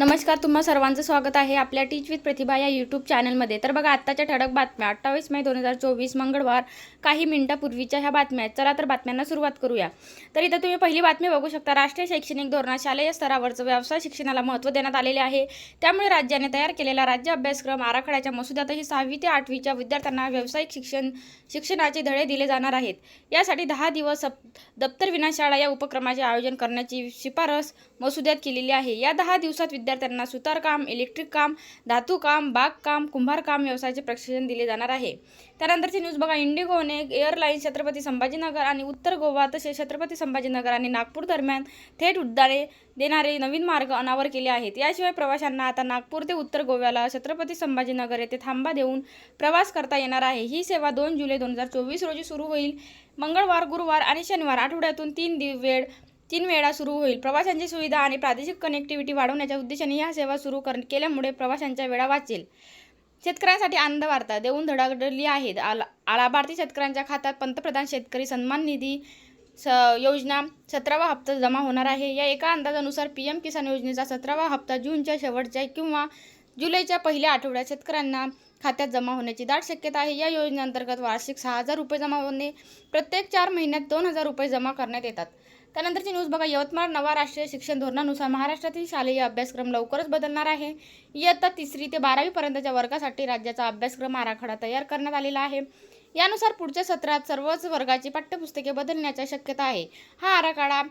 नमस्कार तुम्हा सर्वांचं स्वागत आहे आपल्या टीच विथ प्रतिभा या यूट्यूब चॅनलमध्ये तर बघा आत्ताच्या ठळक बातम्या अठ्ठावीस मे दोन हजार चोवीस मंगळवार काही मिनिटापूर्वीच्या ह्या बातम्या आहेत. चला तर बातम्यांना सुरुवात करूया. तर इथं तुम्ही पहिली बातमी बघू शकता. राष्ट्रीय शैक्षणिक धोरणात शालेय स्तरावरचं व्यवसाय शिक्षणाला महत्त्व देण्यात आलेले आहे. त्यामुळे राज्याने तयार केलेला राज्य अभ्यासक्रम आराखड्याच्या मसुद्यातही सहावी ते आठवीच्या विद्यार्थ्यांना व्यावसायिक शिक्षण शिक्षणाचे धडे दिले जाणार आहेत. यासाठी दहा दिवस सप- दप्तर विना शाळा या उपक्रमाचे आयोजन करण्याची शिफारस मसुद्यात केलेली आहे. या दहा दिवसात विद्या विद्यार्थ्यांना सुतारकाम इलेक्ट्रिक काम धातूकाम बागकाम कुंभारकाम व्यवसायाचे प्रशिक्षण दिले जाणार आहे. त्यानंतरची न्यूज बघा इंडिगोने एअरलाईन्स छत्रपती संभाजीनगर आणि उत्तर गोवा तसेच छत्रपती संभाजीनगर आणि नागपूर दरम्यान थेट उड्डाणे देणारे नवीन मार्ग अनावर केले आहेत. याशिवाय प्रवाशांना आता नागपूर ते उत्तर गोव्याला छत्रपती संभाजीनगर येथे थांबा देऊन प्रवास करता येणार आहे. ही सेवा दोन जुलै दोन हजार चोवीस रोजी सुरू होईल. मंगळवार गुरुवार आणि शनिवार आठवड्यातून तीन दिव वेळ तीन वेळा सुरू होईल. प्रवाशांची सुविधा आणि प्रादेशिक कनेक्टिव्हिटी वाढवण्याच्या उद्देशाने ह्या सेवा सुरू कर केल्यामुळे प्रवाशांच्या वेळा वाचेल. शेतकऱ्यांसाठी आनंद वार्ता देऊन धडाडली आहेत. आला लाभार्थी शेतकऱ्यांच्या खात्यात पंतप्रधान शेतकरी सन्मान निधी स योजना सतरावा हप्ता जमा होणार आहे. या एका अंदाजानुसार पी एम किसान योजनेचा सतरावा हप्ता जूनच्या शेवटच्या किंवा जुलैच्या पहिल्या आठवड्यात शेतकऱ्यांना खात्यात जमा होण्याची दाट शक्यता आहे. या योजनेअंतर्गत वार्षिक सहा हजार रुपये जमा होणे प्रत्येक चार महिन्यात दोन हजार रुपये जमा करण्यात येतात. त्यानंतरची न्यूज बघा. यवतमाळ नवा राष्ट्रीय शिक्षण धोरणानुसार महाराष्ट्रातील शालेय अभ्यासक्रम लवकरच बदलणार आहे. इयत्ता तिसरी ते बारावीपर्यंतच्या वर्गासाठी राज्याचा अभ्यासक्रम आराखडा तयार करण्यात आलेला आहे. यानुसार पुढच्या सत्रात सर्वच वर्गाची पाठ्यपुस्तके बदलण्याची शक्यता आहे. हा आराखडा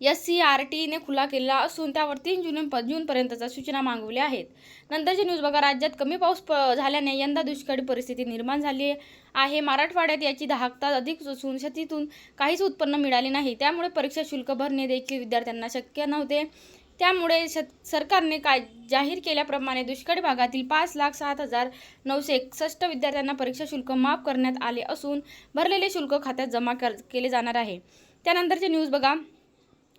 एस सी आर टीने खुला केला असून त्यावर तीन जून प जूनपर्यंतच्या सूचना मागवल्या आहेत. नंतरची न्यूज बघा राज्यात कमी पाऊस प झाल्याने यंदा दुष्काळी परिस्थिती निर्माण झाली आहे. मराठवाड्यात याची दहाकता अधिक असून शेतीतून काहीच उत्पन्न मिळाले नाही. त्यामुळे परीक्षा शुल्क भरणे देखील विद्यार्थ्यांना शक्य नव्हते. त्यामुळे श सरकारने काय जाहीर केल्याप्रमाणे दुष्काळी भागातील पाच लाख सात हजार नऊशे एकसष्ट विद्यार्थ्यांना परीक्षा शुल्क माफ करण्यात आले असून भरलेले शुल्क खात्यात जमा कर केले जाणार आहे. त्यानंतरचे न्यूज बघा.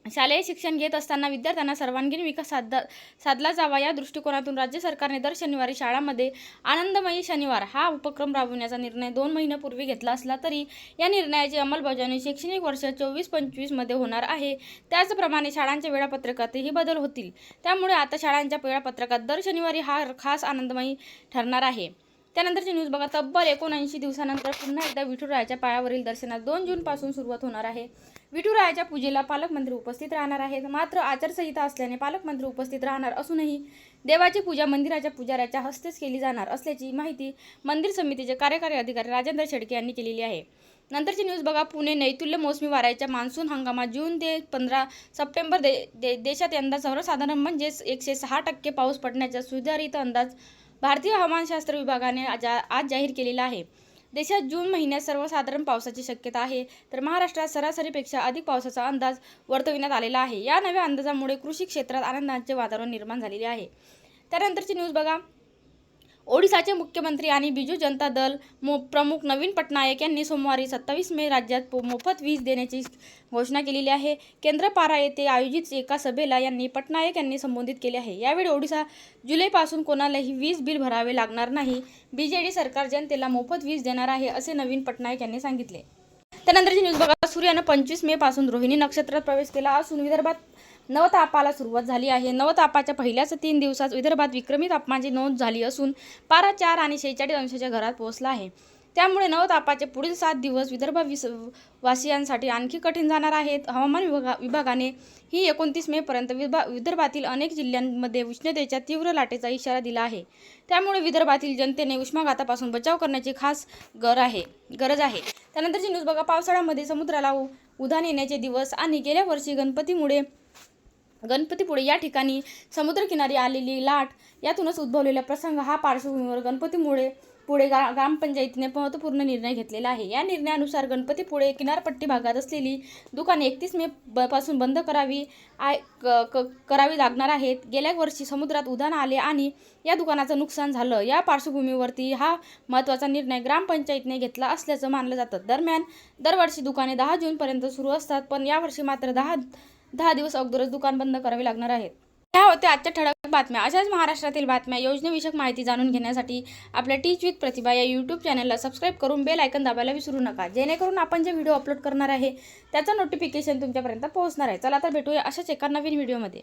शालेय शिक्षण घेत असताना विद्यार्थ्यांना सर्वांगीण विकास साधला साधला जावा या दृष्टिकोनातून राज्य सरकारने दर शनिवारी शाळांमध्ये आनंदमयी शनिवार हा उपक्रम राबवण्याचा निर्णय दोन महिन्यापूर्वी घेतला असला तरी या निर्णयाची अंमलबजावणी शैक्षणिक वर्ष चोवीस पंचवीसमध्ये होणार आहे. त्याचप्रमाणे शाळांच्या वेळापत्रकातही बदल होतील. त्यामुळे आता शाळांच्या वेळापत्रकात दर शनिवारी हा खास आनंदमयी ठरणार आहे. त्यानंतरची न्यूज बघा. तब्बल एकोणऐंशी दिवसानंतर पुन्हा एकदा विठुरायाच्या पायावरील दर्शनात दोन जूनपासून सुरुवात होणार आहे. विठुरायाच्या पूजेला पालकमंत्री उपस्थित राहणार आहेत. मात्र आचारसंहिता असल्याने पालकमंत्री उपस्थित राहणार असूनही देवाची पूजा मंदिराच्या पुजाऱ्याच्या हस्तेच केली जाणार असल्याची माहिती मंदिर समितीचे कार्यकारी अधिकारी राजेंद्र शेडके यांनी केलेली आहे. नंतरची न्यूज बघा. पुणे नैतुल्य मोसमी वाऱ्याच्या मान्सून हंगामात जून ते पंधरा सप्टेंबर दे, दे देशात यंदा सर्वसाधारण म्हणजेच एकशे सहा टक्के पाऊस पडण्याचा सुधारित अंदाज भारतीय हवामानशास्त्र विभागाने आज आज जाहीर केलेला आहे. देशात जून महिन्यात सर्वसाधारण पावसाची शक्यता आहे. तर महाराष्ट्रात सरासरीपेक्षा अधिक पावसाचा अंदाज वर्तविण्यात आलेला आहे. या नव्या अंदाजामुळे कृषी क्षेत्रात आनंदाचे वातावरण निर्माण झालेले आहे. त्यानंतरची न्यूज बघा. ओडिसाचे मुख्यमंत्री आणि बिजू जनता दल मो प्रमुख नवीन पटनायक यांनी सोमवारी सत्तावीस मे राज्यात पो- मोफत वीज देण्याची घोषणा केलेली आहे. केंद्रपारा येथे आयोजित एका सभेला यांनी पटनायक यांनी संबोधित केले आहे. यावेळी ओडिसा जुलैपासून कोणालाही वीज बिल भरावे लागणार नाही. बीजेडी सरकार जनतेला मोफत वीज देणार आहे असे नवीन पटनायक यांनी सांगितले. त्यानंतरची न्यूज बघा. सूर्यानं पंचवीस मे पासून रोहिणी नक्षत्रात प्रवेश केला असून विदर्भात नवतापाला सुरुवात झाली आहे. नवतापाच्या पहिल्याच तीन दिवसात विदर्भात विक्रमी तापमानाची नोंद झाली असून पारा चार आणि शेहेचाळीस अंशाच्या घरात पोहोचला आहे. त्यामुळे नवतापाचे पुढील सात दिवस विदर्भ विस वासियांसाठी आणखी कठीण जाणार आहेत. हवामान विभागा विभागाने ही एकोणतीस मेपर्यंत विभा विदर्भातील अनेक जिल्ह्यांमध्ये उष्णतेच्या तीव्र लाटेचा इशारा दिला आहे. त्यामुळे विदर्भातील जनतेने उष्माघातापासून बचाव करण्याची खास गर आहे गरज आहे. त्यानंतरची न्यूज बघा पावसाळ्यामध्ये. समुद्राला उ- उधाण येण्याचे दिवस आणि गेल्या वर्षी गणपतीमुळे गणपतीपुळे या ठिकाणी समुद्रकिनारी आलेली लाट यातूनच उद्भवलेला प्रसंग हा पार्श्वभूमीवर गणपतीमुळे पुढे गा ग्रामपंचायतीने महत्त्वपूर्ण निर्णय घेतलेला आहे. या निर्णयानुसार गणपतीपुळे किनारपट्टी भागात असलेली दुकाने एकतीस मे ब- पासून बंद करावी आय क क- करावी लागणार आहेत. गेल्या वर्षी समुद्रात उधाण आले आणि या दुकानाचं नुकसान झालं. या पार्श्वभूमीवरती हा महत्त्वाचा निर्णय ग्रामपंचायतीने घेतला असल्याचं मानलं जातं. दरम्यान दरवर्षी दुकाने दहा जूनपर्यंत सुरू असतात पण यावर्षी मात्र दहा दहा दिवस अगोदरच दुकान बंद करावे लागणार आहेत. ह्या होत्या आजच्या ठळक बातम्या. अशाच महाराष्ट्रातील बातम्या योजनेविषयक माहिती जाणून घेण्यासाठी आपल्या टीच विथ प्रतिभा या यूट्यूब चॅनलला सबस्क्राईब करून बेल आयकन दाबायला विसरू नका. जेणेकरून आपण जे व्हिडिओ अपलोड करणार आहे त्याचं नोटिफिकेशन तुमच्यापर्यंत पोहोचणार आहे. चला तर भेटूया अशाच एका नवीन व्हिडिओमध्ये